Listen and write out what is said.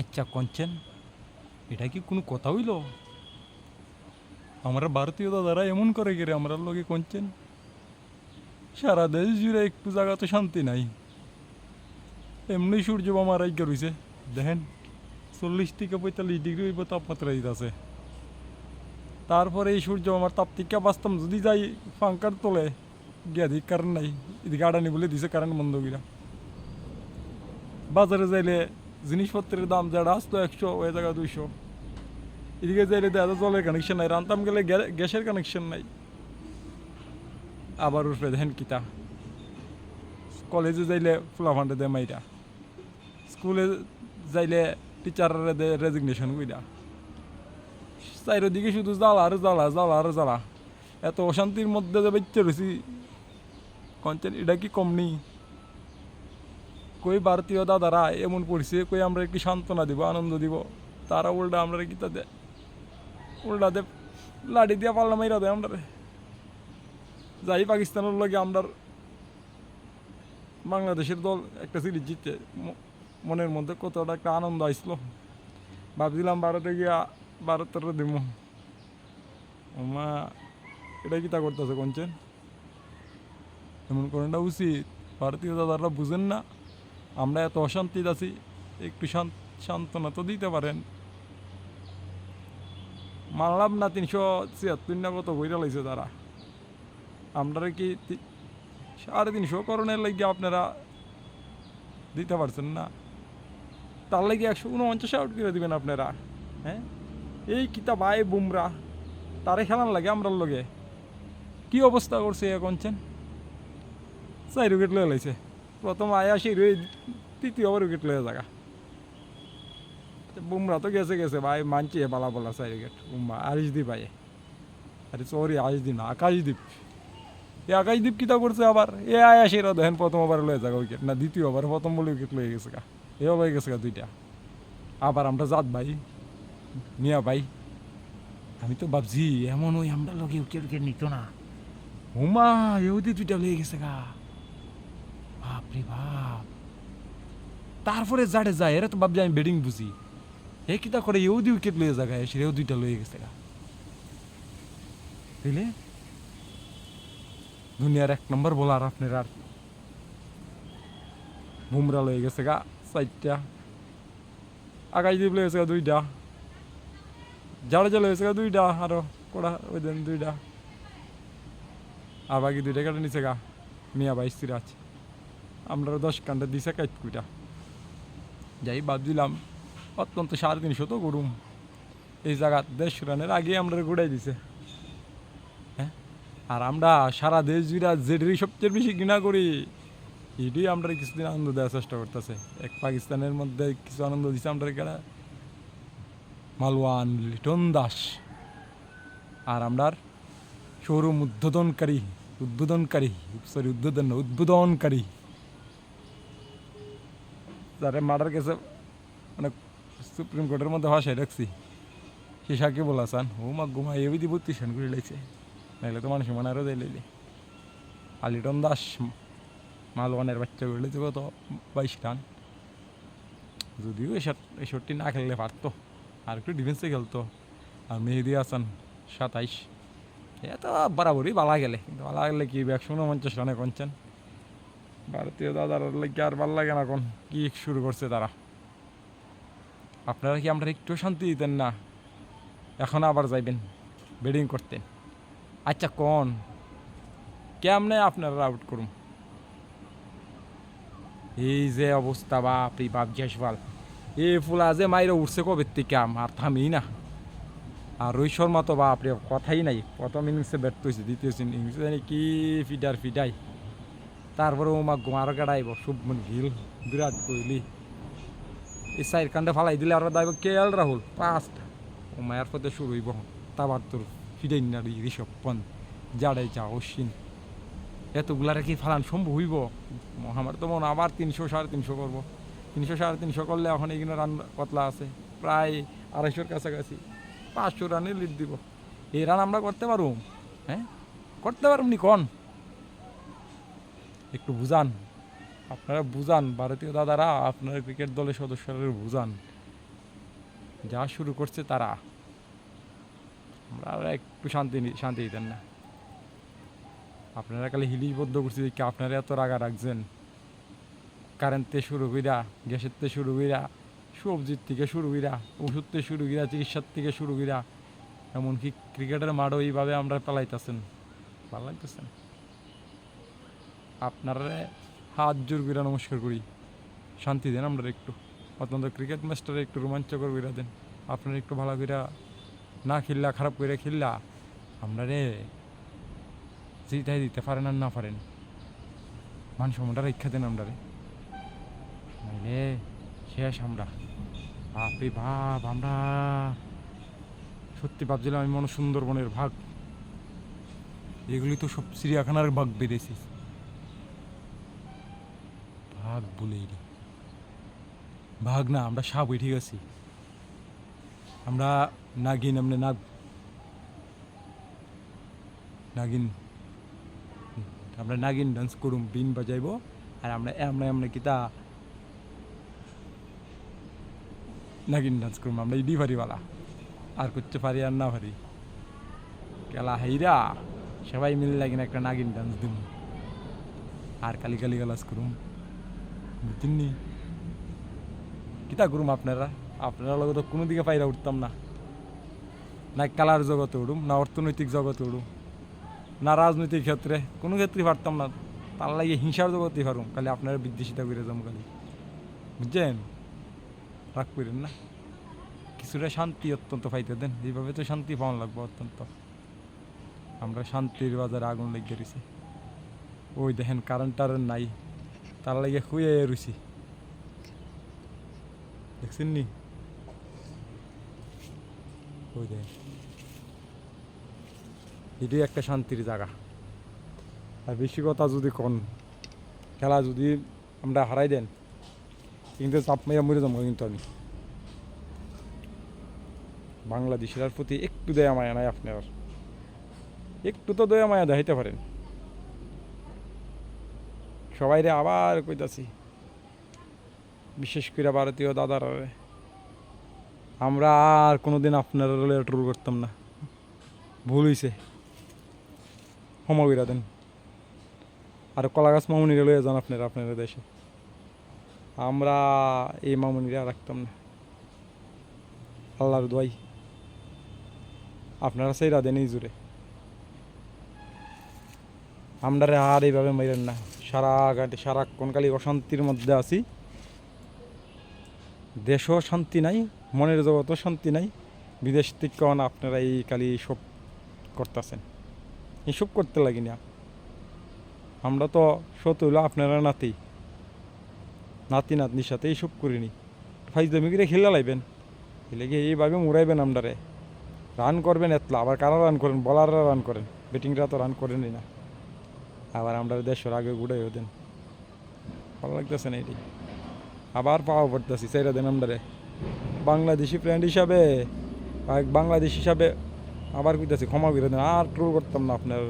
আচ্ছা কঞ্চেন, এটা কি কোনো কথা হইল? আমরা ভারতীয় দাদারা এমন করে গেলে আমরা লগে কঞ্চেন? সারা দেশ জুড়ে একটু জায়গা তো শান্তি নাই। এমনি সূর্য মামার আজ্ঞা রয়েছে দেখেন, চল্লিশ থেকে পঁয়তাল্লিশ ডিগ্রি হইব তাপমাত্রা দিতেছে তারপরে এই সূর্য আমার তাপ থেকে বাঁচতাম যদি যাই ফাঙ্কার তোলে, গিয়া দিক কারেন্ট নাই। এদিকে আডানি বলে দিছে কারেন্ট বন্ধ গিরা বাজারে যাইলে জিনিসপত্রের দাম যারা আসতো একশো, ওই জায়গা দুইশো। এদিকে যাইলে যায় জলের কানেকশন নাই, রান্তাম গেলে গ্যা- গ্যাসের কানেকশন নাই। আবার উঠবে দেখেন কিতা কলেজে যাইলে ফুলাফান্ডে দেয় মাইরা। স্কুলে যাইলে টিচাররা দেয় রেজিগনেশন কইরা। চারিদিকে শুধু জ্বালা আর জ্বালা জ্বালা আর জ্বালা। এত অশান্তির মধ্যে যে বেঁচে রয়েছি কঞ্চেন এটা কি কম নেই? কই ভারতীয় দাদারা এমন পড়ছে, কই আমরা একটু সান্ত্বনা দিব, আনন্দ দিব। তারা উল্টা আমরা কি তা দেয় উল্টা দে, লাঠি দিয়া পাল্লা মাইরা দেয় আমরা। যাই পাকিস্তানের লগে আমরা বাংলাদেশের দল একটা সিরিজ জিতছে ম- মনের মধ্যে কতটা একটা আনন্দ আসছিল ভাবছিলাম ভারতে গিয়া ভারতের দিব। মা এটা কি তা করতেছে কঞ্চেন? এমন করাটা উচিত? ভারতীয় দাদারা বুঝেন না। আমরা এত অশান্তিতে আছি, একটু সান্ত্বনা তো দিতে পারেন। মানলাম না তিনশো ছিয়াত্তর না কত বইটা লাগছে তারা। আপনারা কি সাড়ে তিনশো করণের লাগিয়ে আপনারা দিতে পারছেন না। তার লাগে একশো উনপঞ্চাশ আউট করে দিবেন আপনারা হ্যাঁ? এই কিতাব আয় বুমরা, তারে খেলান লাগে আমরার লগে। কি অবস্থা করছে এ কনছেন? চার উইকেট লয়ে লাইছে। প্রথম আয়া রয়ে তৃতীয় ওভার উইকেট লয়ে জায়গা বুমরা তো গেছে গেছে, ভাই মানছি পালা পালা চার উইকেট বুমরা আরিশদীপ আয়ে। আরে সরি আরিশদীপ না আকাশদ্বীপ এ আকাশদ্বীপ কিতা করছে আবার? এ আয়া সেরা দেখেন প্রথম ওভার লয়ে জায়গা উইকেট, না দ্বিতীয় ওভার প্রথম বলে উইকেট লয়ে গেছে গা। এ লয়ে গেছে গা দুইটা। আবার আমরা জাত ভাই মিয়া ভাই। আমি তো ভাবছি, এমন ওই আমরা লগে উইকেট উইকেট নিত না। হুমা এউদি দুইটা লয়ে গেছে গা। তারপরে জাডে যায়, এরা তো ভাবছি আমি ব্যাটিং বুঝি। এ কিতা করে এউদি উইকেট লয়ে জায়গায় সেও দুইটা লয়ে গেছে বুঝলে? দুনিয়ার এক নম্বর বোলার আপনার আর বুমরা লয়ে গেছে গা, চারটা। আকাশ দ্বীপ লয়ে গেছে গা, দুইটা। জাডেজা লয়ে গেছে গা, দুইটা। আরও কড়া, ওই দেন দুইটা। আর বাকি দুইটা কেটে নিছে গা। মিয়া বাইশ সিরাজ আমরা দশ কান্ডা দিছে কাইত কুইটা। যাই ভাবছিলাম অত্যন্ত সাড়ে তিনশো তো গরুম এই জায়গা দেড়শো রানের আগে আমরা ঘুরাই দিছে। হ্যাঁ? আর আমরা সারা দেশ জুড়ে যেটারই সবচেয়ে বেশি ঘৃণা করি। এটি আমরা কিছুদিন আনন্দ দেওয়ার চেষ্টা করতেছে। এক পাকিস্তানের মধ্যে কিছু আনন্দ দিছে আমরা কেনা মালওয়ান লিটন দাস। আর আমরার শোরুম উদ্বোধনকারী উদ্বোধনকারী সরি উদ্বোধন উদ্বোধনকারী। যারা মার্ডার কেসে মানে সুপ্রিম কোর্টের মধ্যে ভাষায় রাখছি। সে সাকিব চান ও মা ঘুমা এবিদি দি বত্রিশ রান করে লাইছে। নাইলে তো মানুষ মানে আরও যাই আলিটন দাস মালওয়ানের বাচ্চা করে লাইছে কত বাইশ রান। যদিও এসব এসবটি না খেললে পারতো, আর একটু ডিফেন্সে খেলতো। আর মেহেদি হাসান সাতাইশ। এ তো বরাবরই বালা গেলে, কিন্তু বালা গেলে কি, একশো উনপঞ্চাশ রানে কনছেন ভারতীয় দাদার লাগে আর ভালো লাগে না এখন। কি শুরু করছে তারা? আপনারা কি আমরা একটু শান্তি দিতেন না? এখন আবার যাইবেন ব্যাটিং করতেন আচ্ছা কোন? কেমনে আপনারা আউট করুন এই যে অবস্থা, বাপরি বাপ জেসওয়াল এ ফুলা যে মাইরে উঠছে কবে থেকে? আর থামি না। আর রোহিত শর্মা তো বাপরে, কথাই নাই। প্রথম ইনিংসে ব্যাট হয়েছে দ্বিতীয় ইনিংসে কি ফিডার ফিডাই। তারপরে ও মা গোয়ার গাড়াইব শুভমন গিল, বিরাট কোহলি। এই সাইড কাণ্ডে ফালাই দিলে আর দাইব কে এল রাহুল, পাঁচটা। ও মায়ের পথে শুরু হইব। তাবার তোর ফিডাই না ঋষভ জাডাই যা অশ্বিন। এতগুলারে কি ফালান সম্ভব হইব? আমার তো মনে আবার তিনশো, সাড়ে তিনশো করব। তিনশো, সাড়ে তিনশো করলে এখন এখানে রান কতলা আছে। প্রায় আড়াইশোর কাছাকাছি। পাঁচশো রানে লিড দিব। এই রান আমরা করতে পারব হ্যাঁ? করতে পারব নি কন? একটু বুঝান। আপনারা বুঝান, ভারতীয় দাদারা আপনারা ক্রিকেট দলের সদস্যরা বুঝান। যা শুরু করছে তারা। আমরা একটু শান্তি শান্তি দিতেন না। আপনারা খালি হিলিশবদ্ধ করছি দেখি আপনারা এত রাগা রাখছেন। কারেন্টতে শুরু কইরা, গ্যাসের থেকে শুরু কইরা, সবজির থেকে শুরু কইরা, ওষুধ থেকে শুরু কইরা, চিকিৎসার থেকে শুরু কইরা, এমনকি ক্রিকেটের মাঠও এইভাবে আমরা পেলাইতেছেন। ভালো লাগতেছেন আপনারা হাত জোর করে নমস্কার করি। শান্তি দেন আমরা একটু। অত্যন্ত ক্রিকেট ম্যাচটারে একটু রোমাঞ্চকর করে দেন। আপনারা একটু ভালো করে না খেললা, খারাপ করে খেললা আমরা রে যেটাই দিতে পারেন আর না পারেন, মান সম্মানটা রক্ষা দেন আমরা রে নাইলে শেষ আমরা। বাপরে বাপ, আমরা সত্যি ভাবছিলাম আমি মনে সুন্দরবনের ভাগ। এগুলি তো সব চিড়িয়াখানার ভাগ বেড়েছি ভাগ বলে রে ভাগ না আমরা সাপই ঠিক আছি আমরা নাগিন এমনি নাগ নাগিন আমরা নাগিন ডান্স করুম, বিন বাজাইবো, আর আমরা আমরা এমনি কিতা নাগিন ডান্স করুম, আমরা ইডি পারিওয়ালা আর করতে পারি আর না পারি। কেলা হাইরা, সবাই মিলে লাগিন একটা নাগিন ডান্স দিম। আর কালি কালি গালাস করুম। বুঝছেননি কিতা করুম আপনারা? আপনারা লগে তো কোনো দিকে পাইরা উঠতাম না। না কালার জগতে উঠুম, না অর্থনৈতিক জগতে উঠুম, না রাজনৈতিক ক্ষেত্রে। কোনো ক্ষেত্রে পারতাম না। তার লাগে হিংসার জগতে পারুম, খালি আপনারা বিদ্বেষিতা করে যাম খালি। বুঝছেন? রাগ করেন না। কিছুটা শান্তি অত্যন্ত পাইতে দেন। এইভাবে তো শান্তি পাওয়া লাগবে অত্যন্ত। আমরা শান্তির বাজারে আগুন লেগে রয়েছি ওই দেখেন কারেন্ট টারেন্ট নাই। তার লাগে শুয়ে রয়েছি দেখছেন নি? এটাই একটা শান্তির জায়গা আর বেশি কথা যদি কন, খেলা যদি আমরা হারাই দেন, কিন্তু চাপ মেয়ে মরে যাব কিন্তু আমি। বাংলাদেশের প্রতি একটু দয়া মায়া নাই আপনার। একটু তো দয়া মায়া দেখাইতে পারেন। সবাইরে আবার কইতাছি, বিশেষ করে ভারতীয় দাদারা আমরা আর কোনোদিন আপনার ট্রোল করতাম না। ভুল হইছে। ক্ষমা দেন। আর কলা গাছ মামুনিরা লইয়া যান আপনারা আপনারা দেশে। আমরা এই মামুনিরা রাখতাম না। আল্লাহর দোয়াই। আপনারা সেই রাধেন এই জুড়ে। আমরা আর এইভাবে মাইরেন না। সারা ঘাটে সারাক্ষণ খালি অশান্তির মধ্যে আছি। দেশও শান্তি নাই, মনের জগতও শান্তি নাই। বিদেশ থেকে আপনারা এই খালি সব করতেছেন। এসব করতে লাগি না আমরা তো সত হইল আপনারা নাতি। নাতি নাতনির সাথে এইসব করিনি। ফাইজদামি করে খেলা লাইবেন। খেলে গিয়ে এইভাবে মুড়াইবেন আমরারে। রান করবেন এতলা, আবার কারা রান করেন? বলাররা রান করেন। ব্যাটিংরা তো রান করেনই না। আবার আমরা দেশের আগে ঘুরে দেন ভালো লাগতেছে না এটি। আবার পাওয়া পড়তেছি সেইটা দিন আমরারে। বাংলাদেশি ফ্রেন্ড হিসাবে বাংলাদেশ হিসাবে আবার কইতেছি, ক্ষমা করে দেন, আর ট্রোল করতাম না আপনার